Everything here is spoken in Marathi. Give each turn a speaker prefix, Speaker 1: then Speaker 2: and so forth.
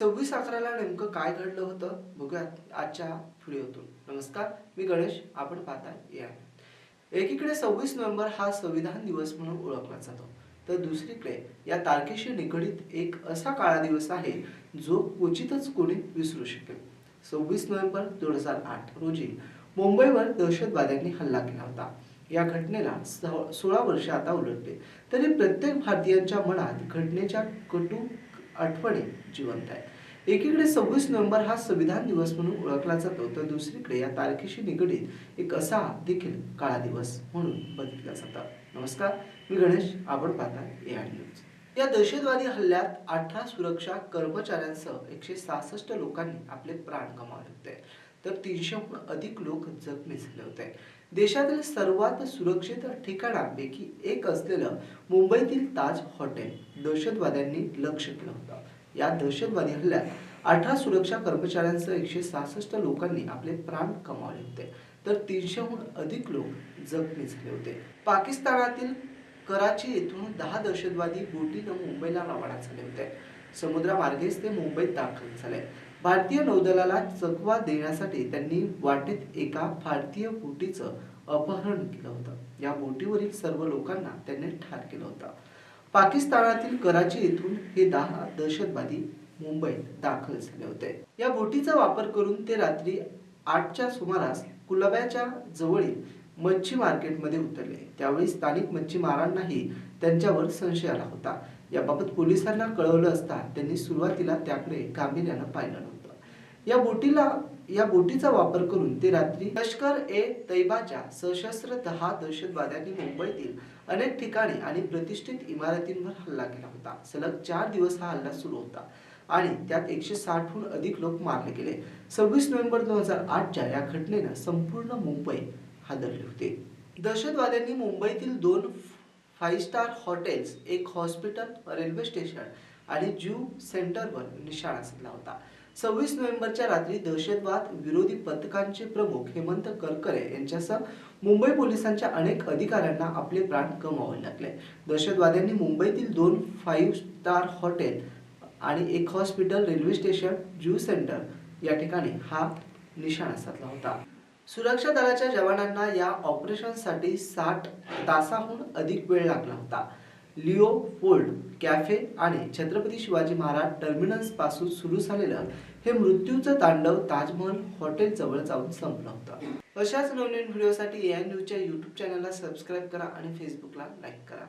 Speaker 1: सव्वीस अकराला नेमकं काय घडलं होतं? बघूयात आजच्या व्हिडिओतून. नमस्कार मी गणेश. आपण पाहता या. एकीकडे सव्वीस नोव्हेंबर हा संविधान दिवस म्हणून ओळखला जातो. तर दुसरीकडे या तारखेशी निगडीत एक असा काळा दिवस आहे जो क्वचितच कोणी विसरू शकेल. सव्वीस नोव्हेंबर दोन हजार आठ रोजी मुंबईवर दहशतवाद्यांनी हल्ला केला होता. या घटनेला सोळा वर्ष आता उलटले. तरी प्रत्येक भारतीयांच्या मनात घटनेच्या कटू आठवणी जिवंत आहे एकीकडे सव्वीस नोव्हेंबर हा संविधान दिवस म्हणून ओळखला जातो तर दुसरीकडे या तारखेशी निगडीत एक असा देखील काळा दिवस म्हणून बघितला जातो. नमस्कार मी गणेश आपण पाहता एआय न्यूज या दहशतवादी हल्ल्यात अठरा सुरक्षा कर्मचाऱ्यांसह एकशे सहासष्ट लोकांनी आपले प्राण गमावले होते. तर तीनशेहून अधिक लोक जखमी झाले होते. देशातील सर्वात सुरक्षित ठिकाणांपैकी एक असलेलं मुंबईतील ताज हॉटेल दहशतवाद्यांनी लक्ष केलं होतं. या दहशतवादी हल्ल्यात अठरा सुरक्षा कर्मचाऱ्यांसह एकशे सहासष्ट लोकांनी आपले प्राण कमावले होते. तर तीनशेहून अधिक लोक जखमी झाले होते. पाकिस्तानातील कराची येथून दहा दहशतवादी बोटीनं मुंबईला रवाना झाले होते. समुद्रामार्गेच ते मुंबईत दाखल झाले. भारतीय नौदलाला चकवा देण्यासाठी त्यांनी वाटेत एका भारतीय बोटीचं अपहरण केलं होतं. या बोटीवरील सर्व लोकांना त्यांनी ठार केलं होतं. पाकिस्तानातील कराची येथून हे दहा दहशतवादी मुंबईत दाखल झाले होते. या बोटीचा वापर करून ते रात्री आठच्या सुमारास कुलाब्याच्या जवळील मच्छी मार्केटमध्ये उतरले. त्यावेळी स्थानिक मच्छीमारांनाही त्यांच्यावर संशय आला होता. याबाबत पोलिसांना कळवलं असता त्यांनी सुरुवातीला त्याकडे गांभीर्यानं पाहिलं नव्हतं. या बोटीला या बोटीचा वापर करून ते रात्री लष्कर ए तैबाच्या सशस्त्र दहा दहशतवाद्यांनी मुंबईतील अनेक ठिकाणी आणि प्रतिष्ठित इमारतींवर हल्ला केला होता. सलग चार दिवस हा हल्ला सुरू होता आणि त्यात एकशे साठहून अधिक लोक मारले गेले. सव्वीस नोव्हेंबर दोन हजार आठच्या या घटनेनं संपूर्ण मुंबई हादरले होते. दहशतवाद्यांनी मुंबईतील दोन फाईव्ह स्टार हॉटेल्स एक हॉस्पिटल रेल्वे स्टेशन आणि ज्यू सेंटरवर निशाणा साधला होता. सव्वीस नोव्हेंबरच्या रात्री दहशतवाद विरोधी पथकांचे प्रमुख हेमंत करकरे यांच्यासह मुंबई पोलिसांच्या अनेक अधिकाऱ्यांना आपले प्राण गमावे लागले. दहशतवाद्यांनी मुंबईतील दोन फाईव्ह स्टार हॉटेल आणि एक hospital railway station Jew center या ठिकाणी हा निशाणा साधला होता. सुरक्षा दलाच्या जवानांना या ऑपरेशनसाठी साठ तासाहून अधिक वेळ लागला होता. लिओ फोल्ड कॅफे आणि छत्रपती शिवाजी महाराज टर्मिनल्सपासून सुरू झालेलं हे मृत्यूचं तांडव ताजमहल हॉटेल जवळ जाऊन संपलं होतं. अशाच नवनवीन व्हिडिओसाठी या न्यूजच्या यूट्यूब चॅनलला सबस्क्राईब करा आणि फेसबुकला लाईक करा.